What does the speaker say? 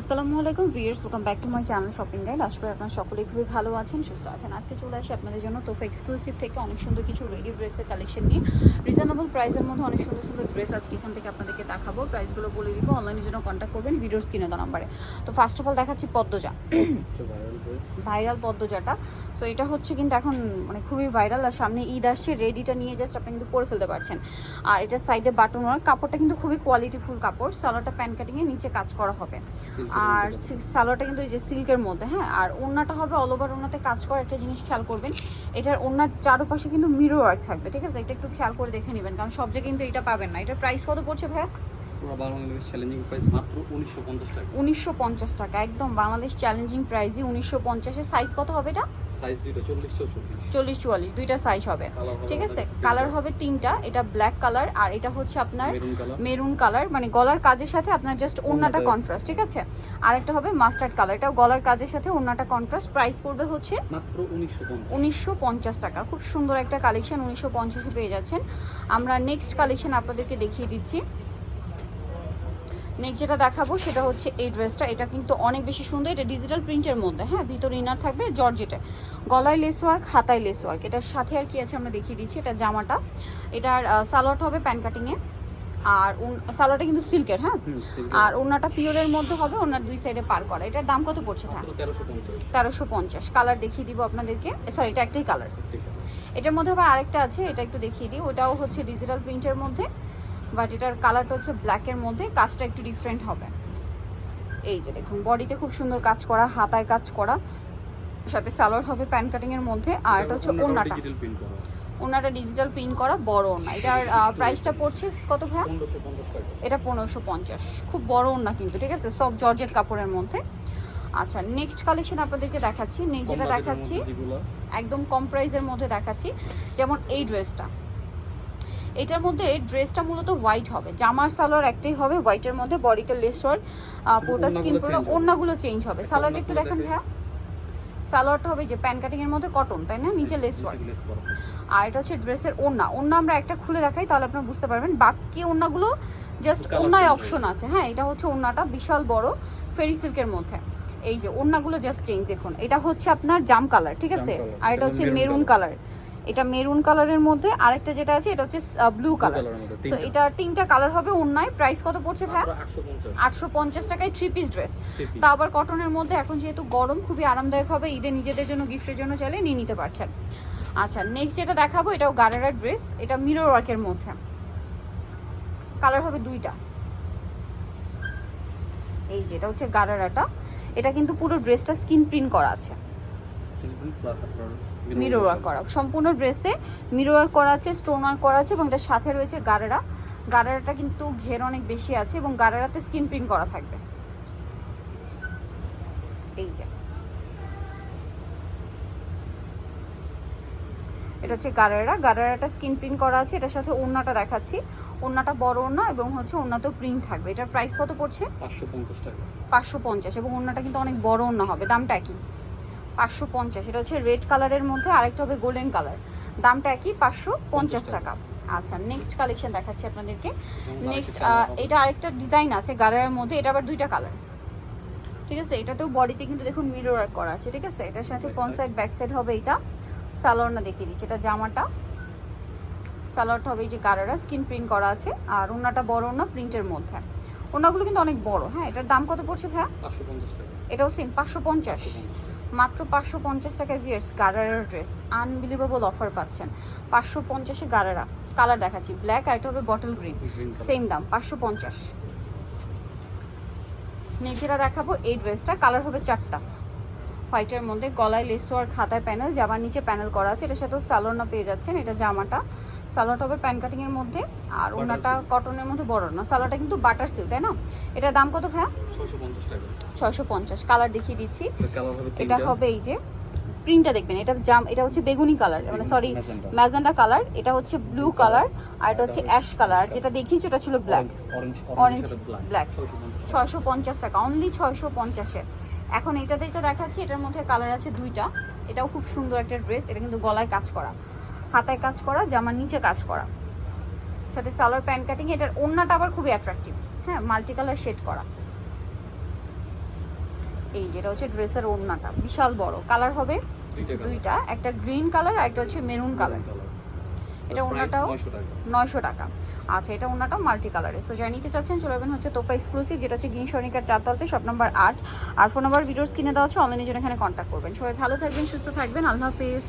আসসালামু আলাইকুম viewers welcome back to my channel shopping guide করি আপনারা সকলেই খুবই ভালো আছেন, সুস্থ আছেন। আজকে চলে আসি আপনাদের জন্য তোফা এক্সক্লুসিভ থেকে অনেক সুন্দর কিছু রেডি ড্রেসের কালেকশন নিয়ে। রিজনেবল প্রাইসের মধ্যে অনেক সুন্দর সুন্দর ড্রেস আজকে এখান থেকে আপনাদেরকে দেখাবো। প্রাইসগুলো বলে দিব অনলাইনের জন্য কন্ট্যাক্ট করবেন ভিডিওর স্ক্রিনে দেওয়া নাম্বারে তো ফার্স্ট অফ অল দেখাচ্ছি পদ্মজা। ভাইরাল পদ্মজাটা। সো এটা হচ্ছে কিন্তু এখন মানে খুবই ভাইরাল আর সামনে ঈদ আসছে রেডিটা নিয়ে জাস্ট আপনি কিন্তু পরে ফেলতে পারছেন। আর এটা সাইডে বাটন ওয়ার কাপড়টা কিন্তু খুবই কোয়ালিটিফুল কাপড় সালোয়ারটা প্যান্ট কাটিংয়ে নিচে কাজ করা হবে। আর সালোয়ারটা কিন্তু এই যে সিল্কের মধ্যে হ্যাঁ? আর ওড়নাটা হবে অল ওভার ওড়নাতে কাজ করা একটা জিনিস খেয়াল করবেন এটার ওড়নার চারপাশে কিন্তু মিরো ওয়ার্ক থাকবে ঠিক আছে? এটা একটু খেয়াল করে দেখে নেবেন কারণ সব জায়গায় কিন্তু এটা পাবেন না। এটার প্রাইস কত পড়ছে ভাইয়া? পুরো বাংলাদেশ চ্যালেঞ্জিং প্রাইস মাত্র উনিশশো পঞ্চাশ টাকা। উনিশশো পঞ্চাশ টাকা একদম বাংলাদেশ চ্যালেঞ্জিং প্রাইসই উনিশশো পঞ্চাশের সাইজ কত হবে এটা? সাইজ দুইটা চল্লিশ চৌচল্লিশ। চল্লিশ চুয়াল্লিশ দুইটা সাইজ হবে। ঠিক আছে? কালার হবে তিনটা এটা ব্ল্যাক কালার আর এটা হচ্ছে আপনার মেরুন কালার মানে গলার কাজের সাথে আপনার জাস্ট ওড়নাটা- কন্ট্রাস্ট ঠিক আছে? আর একটা হবে মাস্টার্ড কালার এটা গলার কাজের সাথে ওড়নাটা কন্ট্রাস্ট প্রাইস পড়বে হচ্ছে মাত্র উনিশশো পঞ্চাশ। উনিশশো পঞ্চাশ টাকা। খুব সুন্দর একটা কালেকশন উনিশশো পঞ্চাশে পেয়ে যাচ্ছেন। আমরা নেক্সট কালেকশন আপনাদেরকে দেখিয়ে দিচ্ছি। নেক্সট যেটা দেখাবো সেটা হচ্ছে এই ড্রেসটা এটা কিন্তু অনেক বেশি সুন্দর। এটা ডিজিটাল প্রিন্টের মধ্যে হ্যাঁ? ভিতরে ইনার থাকবে জর্জেটে। গলায় লেস ওয়ার্ক হাতায় লেস ওয়ার্ক এটার সাথে আর কি আছে আমরা দেখিয়ে দিচ্ছি এটা জামাটা। এটার সালোয়ারটা হবে প্যান কাটিংয়ে আর উন- সালোয়ারটা কিন্তু সিল্কের হ্যাঁ? আর ওনাটা পিওরের মধ্যে হবে ওনার দুই সাইডে পার করা। এটার দাম কত পড়ছে হ্যাঁ তেরোশো পঞ্চাশ। কালার দেখিয়ে দিব আপনাদেরকে। সরি এটা একটাই কালার এটার মধ্যে আবার আরেকটা আছে এটা একটু দেখিয়ে দিই। ওটাও হচ্ছে ডিজিটাল প্রিন্টের মধ্যে। বাট এটার কালারটা হচ্ছে ব্ল্যাকের মধ্যে কাজটা একটু ডিফারেন্ট হবে। এই যে দেখুন বডিতে খুব সুন্দর কাজ করা হাতায় কাজ করা সাথে সালোয়ার হবে প্যান কাটিং এর মধ্যে আর এটা হচ্ছে করা। ওড়নাটা ডিজিটাল প্রিন্ট করা বড় ওড়না। এটার প্রাইসটা পড়ছে কত পনেরোশো এটা পনেরোশো পঞ্চাশ। খুব বড় ওড়না কিন্তু ঠিক আছে? সব জর্জেট কাপড়ের মধ্যে। আচ্ছা নেক্সট কালেকশন আপনাদেরকে দেখাচ্ছি। নেক্সট যেটা দেখাচ্ছি। একদম কম প্রাইসের মধ্যে দেখাচ্ছি। যেমন এই ড্রেসটা এটার মধ্যে ড্রেসটা মূলত হোয়াইট হবে। জামার সালোয়ার একটাই হবে হোয়াইটের মধ্যে বডিতে লেস ওয়ার্ক পুরোটা স্কিন change ওড়নাগুলো চেঞ্জ হবে। সালোয়ারটা একটু দেখেন ভাইয়া। সালোয়ারটা হবে যে প্যান কাটিং এর মধ্যে কটন তাই না? নিচে লেস ওয়ার্ক। আর এটা হচ্ছে ড্রেসের ওড়না। ওড়না আমরা একটা খুলে দেখাই তাহলে আপনারা বুঝতে পারবেন। বাকি ওড়নাগুলো জাস্ট ওড়নায় অপশন আছে। হ্যাঁ এটা হচ্ছে ওড়নাটা বিশাল বড় ফেরি সিল্কের মধ্যে। এই যে ওড়নাগুলো জাস্ট চেঞ্জ দেখুন। এটা হচ্ছে আপনার জাম কালার ঠিক আছে? আর এটা হচ্ছে মেরুন কালার এটা মেরুন কালারের মধ্যে আরেকটা যেটা আছে এটা হচ্ছে ব্লু কালার সো এটা তিনটা কালার হবে ওড়নায়। প্রাইস কত পড়ছে ভাই? আটশো পঞ্চাশ। টাকায় থ্রি পিস ড্রেস তা আবার কটনের মধ্যে এখন যেহেতু গরম খুবই আরামদায়ক হবে। ঈদে নিজেদের জন্য গিফটের জন্য চাইলে নিয়ে নিতে পারছেন। আচ্ছা নেক্সট যেটা দেখাবো এটাও গারারা ড্রেস এটা মিরর ওয়ার্কের মধ্যে। কালার হবে দুইটা। এই যে এটা হচ্ছে গারারাটা এটা কিন্তু পুরো ড্রেসটা স্কিন প্রিন্ট করা আছে। প্লাস আপনার মিরর ওয়ার্ক করা। সম্পূর্ণ ড্রেসে মিরর ওয়ার্ক করা আছে স্টোন ওয়ার্ক করা আছে এবং এটার সাথে রয়েছে গারারা। গারারাটা কিন্তু ঘের অনেক বেশি আছে এবং গারারাতে স্কিন প্রিন্ট করা থাকবে। এই যে। এটা হচ্ছে গারারা। গারারাটা স্কিন প্রিন্ট করা আছে এটার সাথে ওড়নাটা দেখাচ্ছি। ওড়নাটা বড় ওড়না এবং হচ্ছে ওড়নাতেও প্রিন্ট থাকবে। এটার প্রাইস কত পড়ছে? পাঁচশো পঞ্চাশ টাকা। পাঁচশো পঞ্চাশ এবং ওড়নাটা কিন্তু অনেক বড় ওড়না হবে। দামটা একই। পাঁচশো পঞ্চাশ। এটা হচ্ছে রেড কালারের মধ্যে আরেকটা হবে গোল্ডেন কালার। দামটা একই পাঁচশো পঞ্চাশ টাকা। আচ্ছা নেক্সট কালেকশন দেখাচ্ছি আপনাদেরকে। নেক্সট এটা আরেকটা ডিজাইন আছে গালারের মধ্যে এটা আবার দুইটা কালার ঠিক আছে এটাতেও বডিতে কিন্তু দেখুন মিরর ওয়ার্ক করা আছে ঠিক আছে? এটার সাথে ফ্রন্ট সাইড ব্যাক সাইড হবে এটা। সালোয়ার না দেখিয়ে দিচ্ছি এটা জামাটা। সালোয়ারটা হবে এই যে গারারা স্কিন প্রিন্ট করা আছে। আর ওনাটা বড় ওনা প্রিন্টের মধ্যে। ওনাগুলো কিন্তু অনেক বড় হ্যাঁ? এটার দাম কত পড়ছে ভাইয়া? এটাও সেম পাঁচশো পঞ্চাশ। মাত্র পাঁচশো পঞ্চাশ টাকার ভিয়ার্স গারারার ড্রেস আনবিলিভেবল অফার পাচ্ছেন। পাঁচশো পঞ্চাশে গারারা কালার দেখাচ্ছি ব্ল্যাক আর এটা হবে বটল গ্রিন। সেম দাম পাঁচশো পঞ্চাশ। নিজেরা যেটা দেখাবো এই ড্রেসটা কালার হবে চারটা। হোয়াইটের মধ্যে গলায় লেসো আর খাতায় প্যানেল জামার নিচে প্যানেল করা আছে। এটার সাথেও সালোয়ার পেয়ে যাচ্ছেন এটা জামাটা। সালোয়ারটা হবে প্যান কাটিং এর মধ্যে আর ওনাটা কটনের মধ্যে বড় না। সালোয়ারটা কিন্তু বাটার সিল্ক তাই না? এটার দাম কত ভাইয়া? ছয়শো পঞ্চাশ কালার দেখিয়ে দিচ্ছি। এটা হবে এই যে প্রিন্টটা দেখবেন এটা জাম এটা হচ্ছে বেগুনি কালার মানে সরি। ম্যাজেন্ডা কালার এটা হচ্ছে ব্লু কালার আর এটা হচ্ছে অ্যাশ কালার যেটা দেখিয়েছি ওটা ছিল ব্ল্যাক অরেঞ্জ ব্ল্যাক black। ছয়শো পঞ্চাশ। ছয়শো পঞ্চাশ টাকা অনলি ছয়শো পঞ্চাশের এখন এটাতে যেটা দেখাচ্ছি এটার মধ্যে কালার আছে দুইটা। এটাও খুব সুন্দর একটা ড্রেস এটা কিন্তু গলায় কাজ করা। হাতায় কাজ করা জামার নিচে কাজ করা। সাথে সালোয়ার প্যান্ট কাটিং এটার ওড়নাটা আবার খুবই অ্যাট্রাকটিভ হ্যাঁ মাল্টি কালার শেড করা। এই যেটা হচ্ছে ড্রেসের ওড়নাটা বিশাল বড়। কালার হবে দুইটা একটা গ্রিন কালার আর একটা হচ্ছে মেরুন কালার এটা ওড়নাটাও? নয়শো টাকা। আচ্ছা এটা ওনাটাও মাল্টি কালারের সো যাই নিতে চাচ্ছেন, চলে যাবেন হচ্ছে তোফা এক্সক্লুসিভ যেটা হচ্ছে গ্রিন সনিকার চারতলতে শপ নাম্বার আট। আর ফোন নাম্বার ভিডিওস কিনে দেওয়া হচ্ছে অনলাইনে জন্য এখানে কন্ট্যাক্ট করবেন। সবাই ভালো থাকবেন, সুস্থ থাকবেন। আল্লাহ হাফিজ।